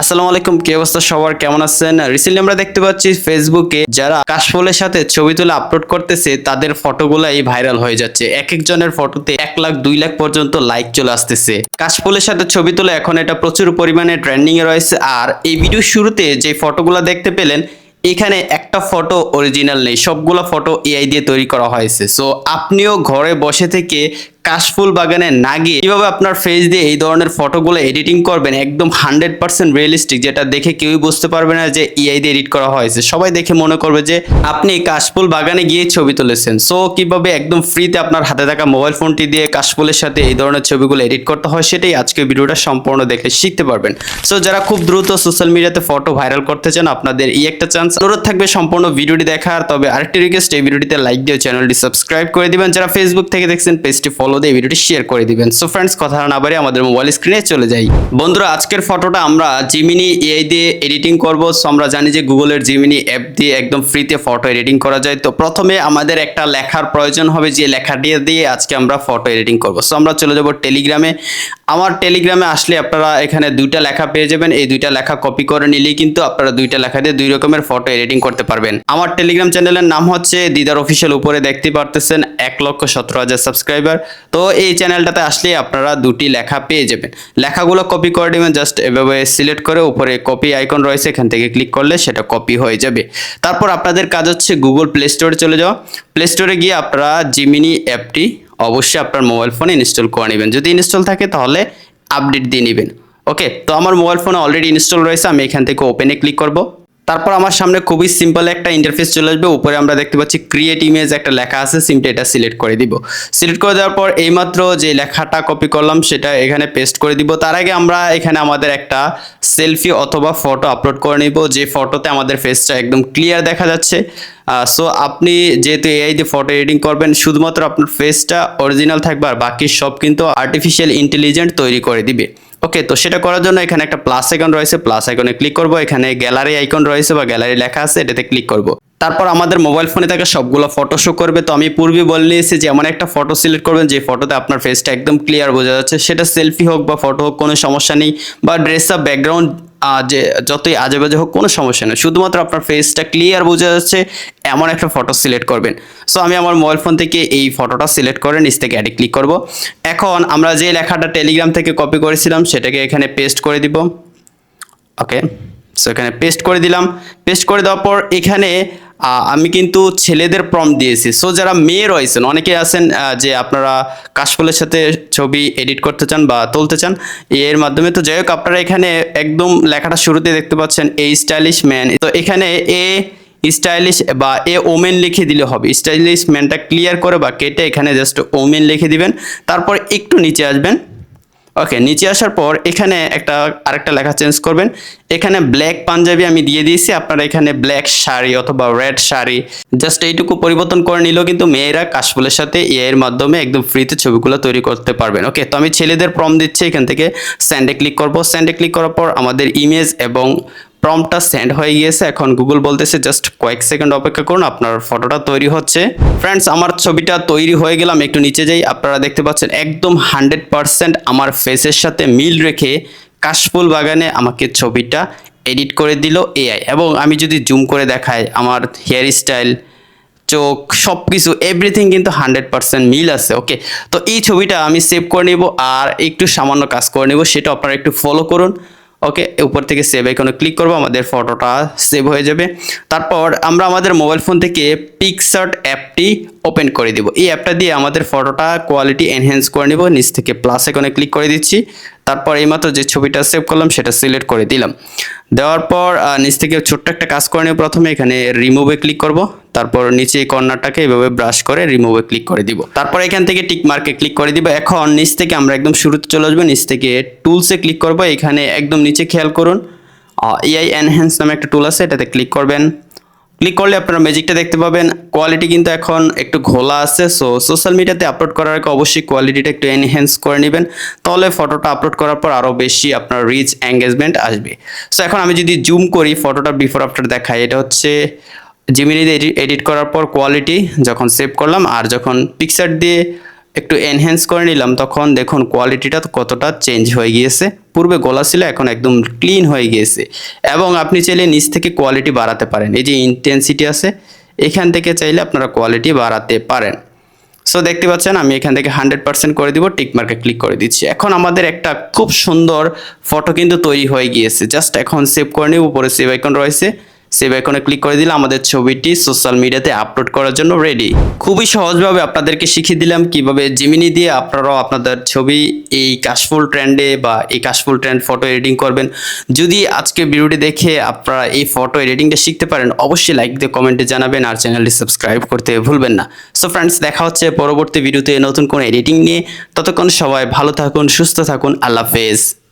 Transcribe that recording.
আসসালামু আলাইকুম, কি অবস্থা সবার? কেমন আছেন? রিসেন্টলি আমরা দেখতে পাচ্ছি ফেসবুকে যারা কাশফুলের সাথে ছবি তুলে আপলোড করতেছে, তাদের ফটোগুলো এই ভাইরাল হয়ে যাচ্ছে। এক একজনের ফটোতে এক লাখ, দুই লাখ পর্যন্ত লাইক চলে আসতেছে। কাশফুলের সাথে ছবি তুলে এখন এটা প্রচুর পরিমাণে ট্রেন্ডিং এ রয়েছে। আর এই ভিডিও শুরুতে যে ফটোগুলো দেখতে পেলেন, এখানে একটা ফটো অরিজিনাল নেই। সবগুলো ফটো এআই দিয়ে তৈরি করা হয়েছে। সো আপনিও ঘরে বসে থেকে কাশফুল বাগানে না গিয়ে কীভাবে আপনার ফেস দিয়ে এই ধরনের ফটোগুলো এডিটিং করবেন, একদম হান্ড্রেড পার্সেন্ট রিয়েলিস্টিক যেটা দেখে কেউই বুঝতে পারবে না যে এআই দিয়ে এডিট করা হয়েছে। সবাই দেখে মনে করবে যে আপনি কাশফুল বাগানে গিয়ে ছবি তুলেছেন। সো কীভাবে একদম ফ্রিতে আপনার হাতে থাকা মোবাইল ফোনটি দিয়ে কাশফুলের সাথে এই ধরনের ছবিগুলো এডিট করতে হয়, সেটাই আজকে ভিডিওটা সম্পূর্ণ দেখে শিখতে পারবেন। সো যারা খুব দ্রুত সোশ্যাল মিডিয়াতে ফটো ভাইরাল করতে চান, আপনাদের এই একটা চান্স অনুরোধ থাকবে সম্পূর্ণ ভিডিওটি দেখার, তবে আরেকটি রিকোয়েস্ট এই ভিডিওটিতে লাইক দিয়ে চ্যানেলটি সাবস্ক্রাইব করে দিবেন। যারা ফেসবুক থেকে দেখছেন পেজটি ফলো দিয়ে ভিডিওটি শেয়ার করে দিবেন। সো ফ্রেন্ডস কথা না বাড়ি আমাদের মোবাইল স্ক্রিনে চলে যাই। বন্ধুরা, আজকের ফটোটা আমরা জিমিনি এআই দিয়ে এডিটিং করব। সো আমরা জানি যে গুগলের জিমিনি অ্যাপ দিয়ে একদম ফ্রিতে ফটো এডিটিং করা যায়। তো প্রথমে আমাদের একটা লেখার প্রয়োজন হবে যে লেখাটি দিয়ে আজকে আমরা ফটো এডিটিং করব। সো আমরা চলে যাব টেলিগ্রামে আমার টেলিগ্রামে আসলে আপনারা এখানে দুইটা লেখা পেয়ে যাবেন। এই দুইটা লেখা কপি করে নিলেই কিন্তু আপনারা দুইটা লেখা দিয়ে দুই রকমের ফটো এডিটিং করতে পারবেন। আমার টেলিগ্রাম চ্যানেলের নাম হচ্ছে দিদার অফিসিয়াল উপরে দেখতে পারতেছেন। এক লক্ষ সতেরো হাজার সাবস্ক্রাইবার তো এই চ্যানেলটাতে আসলে আপনারা দুটি লেখা পেয়ে যাবেন। লেখাগুলো কপি করে নেবেন জাস্ট এভাবে সিলেক্ট করে উপরে কপি আইকন রয়েছে, এখান থেকে ক্লিক করলে সেটা কপি হয়ে যাবে। তারপর আপনাদের কাজ হচ্ছে গুগল প্লে স্টোরে চলে যাওয়া। প্লে স্টোরে গিয়ে আপনারা জিমিনি অ্যাপটি অবশ্যই আপনার মোবাইল ফোনে ইনস্টল করে নেবেন। যদি ইনস্টল থাকে তাহলে আপডেট দিয়ে নেবেন। ওকে তো আমার মোবাইল ফোনে অলরেডি ইনস্টল রয়েছে, আমি এখান থেকে ওপেনে ক্লিক করব। তারপর আমার সামনে খুবই সিম্পল একটা ইন্টারফেস চলে আসবে। উপরে আমরা দেখতে পাচ্ছি ক্রিয়েট ইমেজ একটা লেখা আছে সিম্পলি এটা সিলেক্ট করে দিব। সিলেক্ট করে দেওয়ার পর এইমাত্র যে লেখাটা কপি করলাম, সেটা এখানে পেস্ট করে দিব। তার আগে আমরা এখানে আমাদের একটা সেলফি অথবা ফটো আপলোড করে নিব। যে ফটোতে আমাদের ফেসটা একদম ক্লিয়ার দেখা যাচ্ছে। সো আপনি যেহেতু এআই দিয়ে ফটো এডিটিং করবেন, শুধুমাত্র আপনার ফেসটা অরিজিনাল থাকবে আর বাকি সব কিন্তু আর্টিফিশিয়াল ইন্টেলিজেন্ট তৈরি করে দিবে। ওকে তো সেটা করার জন্য এখানে একটা প্লাস আইকন রয়েছে। প্লাস আইকনে ক্লিক করব। এখানে গ্যালারি আইকন রয়েছে বা গ্যালারি লেখা আছে, এটাতে ক্লিক করব। তারপর আমাদের মোবাইল ফোনে থাকা সবগুলো ফটো শো করবে। তো আমি পূর্বে বলে নিয়েছি যে, এমন একটা ফটো সিলেক্ট করবেন, যে ফটোতে আপনার ফেসটা একদম ক্লিয়ার বোঝা যাচ্ছে। সেটা সেলফি হোক বা ফটো হোক, কোনো সমস্যা নেই। বা ড্রেস আপ ব্যাকগ্রাউন্ড যে যতই আজেবাজে হোক, কোনো সমস্যা নেই। শুধুমাত্র আপনার ফেসটা ক্লিয়ার বোঝা যাচ্ছে, এমন একটা ফটো সিলেক্ট করবেন। সো আমি আমার মোবাইল ফোন থেকে এই ফটোটা সিলেক্ট করে নিচ থেকে অ্যাডে ক্লিক করব। এখন আমরা যে লেখাটা টেলিগ্রাম থেকে কপি করেছিলাম, সেটাকে এখানে পেস্ট করে দিব। ওকে সো এখানে পেস্ট করে দিলাম। পেস্ট করে দেওয়ার পর এখানে আমি কিন্তু ছেলেদের প্রম দিয়েছি। সো যারা মেয়ে রয়েছেন, অনেকে আছেন যে আপনারা কাশফুলের সাথে ছবি এডিট করতে চান বা তুলতে চান, এর মাধ্যমে তো যাই হোক, আপনারা এখানে একদম লেখাটা শুরুতে দেখতে পাচ্ছেন এই স্টাইলিশ ম্যান তো এখানে এ স্টাইলিশ বা এ ওমেন লিখে দিলে হবে। স্টাইলিশ ম্যানটা ক্লিয়ার করে বা কেটে এখানে জাস্ট ওমেন লিখে দিবেন। তারপর একটু নিচে আসবেন। ওকে নিচে আসার পর এখানে একটা আরেকটা লেখা চেঞ্জ করবেন। এখানে ব্ল্যাক পাঞ্জাবি আমি দিয়ে দিয়েছি, আপনারা এখানে ব্ল্যাক শাড়ি অথবা রেড শাড়ি জাস্ট এইটুকু পরিবর্তন করে নিলেও কিন্তু মেয়েরা কাশফুলের সাথে এর মাধ্যমে একদম ফ্রিতে ছবিগুলো তৈরি করতে পারবেন। ওকে তো আমি ছেলেদের প্রম দিচ্ছি, এখান থেকে স্যান্ডে ক্লিক করব। স্যান্ডে ক্লিক করার পর আমাদের ইমেজ এবং প্রমটা সেন্ড হয়ে গিয়েছে। এখন গুগল বলতেছে জাস্ট কয়েক সেকেন্ড অপেক্ষা করুন, আপনার ফটোটা তৈরি হচ্ছে। ফ্রেন্ডস আমার ছবিটা তৈরি হয়ে গেলাম, একটু নিচে যাই। আপনারা দেখতে পাচ্ছেন, একদম হান্ড্রেড পারসেন্ট আমার ফেসের সাথে মিল রেখে কাশফুল বাগানে আমাকে ছবিটা এডিট করে দিল এআই এবং আমি যদি জুম করে দেখাই, আমার হেয়ার স্টাইল চোখ সব কিছু এভরিথিং কিন্তু হান্ড্রেড পার্সেন্ট মিল আছে ওকে তো এই ছবিটা আমি সেভ করে নেব আর একটু সামান্য কাজ করে নেব, সেটা আপনারা একটু ফলো করুন। ওকে, উপর থেকে সেভ আইকনে ক্লিক করব, আমাদের ফটোটা সেভ হয়ে যাবে। তারপর আমরা আমাদের মোবাইল ফোন থেকে পিকশার্ট অ্যাপটি ওপেন করে দিব। এই অ্যাপটা দিয়ে আমাদের ফটোটা কোয়ালিটি এনহ্যান্স করে নিব। নিচ থেকে প্লাস আইকনে ক্লিক করে দিচ্ছি। তারপর এইমাত্র যে ছবিটা সেভ করলাম, সেটা সিলেক্ট করে দিলাম। দেওয়ার পর নিচ থেকে ছোট্ট একটা কাজ করে নিয়ে প্রথমে এখানে রিমুভে ক্লিক করব। তারপর নিচে এই কর্নারটাকে এভাবে ব্রাশ করে রিমুভে ক্লিক করে দিব। তারপর এখান থেকে টিক মার্কে ক্লিক করে দিব। এখন নিচ থেকে আমরা একদম শুরুতে চলে আসব। নিচ থেকে টুলসে ক্লিক করব। এখানে একদম নিচে খেয়াল করুন। এআই এনহ্যান্স নামে একটা টুল আছে। এটাতে ক্লিক করবেন। ক্লিক করলে আপনারা ম্যাজিকটা দেখতে পাবেন। কোয়ালিটি কিন্তু এখন একটু ঘোলা আছে সো সোশ্যাল মিডিয়াতে আপলোড করার আগে অবশ্যই কোয়ালিটিটা একটু এনহ্যান্স করে নেবেন। তাহলে ফটোটা আপলোড করার পর আরও বেশি আপনার রিচ এঙ্গেজমেন্ট আসবে। সো এখন আমি যদি জুম করি ফটোটা বিফোর আফটার দেখাই, এটা হচ্ছে জিমিনিতে এডিট করার পর কোয়ালিটি যখন সেভ করলাম, আর যখন পিকচার দিয়ে একটু এনহ্যান্স করে নিলাম, তখন দেখুন কোয়ালিটিটা কতটা চেঞ্জ হয়ে গিয়েছে। পূর্বে গলা ছিল, এখন একদম ক্লিন হয়ে গিয়েছে। এবং আপনি চাইলে নিচ থেকে কোয়ালিটি বাড়াতে পারেন। এই যে ইন্টেন্সিটি আছে, এখান থেকে চাইলে আপনারা কোয়ালিটি বাড়াতে পারেন। সো দেখতে পাচ্ছেন, আমি এখান থেকে হান্ড্রেড পার্সেন্ট করে দিব টিকমার্কে ক্লিক করে দিচ্ছি। এখন আমাদের একটা খুব সুন্দর ফটো কিন্তু তৈরি হয়ে গিয়েছে। জাস্ট এখন সেভ করে নিব, উপরে সেভ আইকন রয়েছে। সেভ আইকনে ক্লিক করে দিলে আমাদের ছবিটি সোশ্যাল মিডিয়াতে আপলোড করার জন্য রেডি খুবই সহজভাবে আপনাদেরকে শিখিয়ে দিলাম কীভাবে জিমিনি দিয়ে আপনারাও আপনাদের ছবি এই কাশফুল ট্রেন্ডে বা এই কাশফুল ট্রেন্ড ফটো এডিটিং করবেন। যদি আজকে ভিডিওটি দেখে আপনারা এই ফটো এডিটিংটা শিখতে পারেন, অবশ্যই লাইক দিয়ে কমেন্টে জানাবেন আর চ্যানেলটি সাবস্ক্রাইব করতে ভুলবেন না। সো ফ্রেন্ডস দেখা হচ্ছে পরবর্তী ভিডিওতে নতুন কোনো এডিটিং নিয়ে। ততক্ষণ সবাই ভালো থাকুন, সুস্থ থাকুন, আল্লাহ হাফেজ।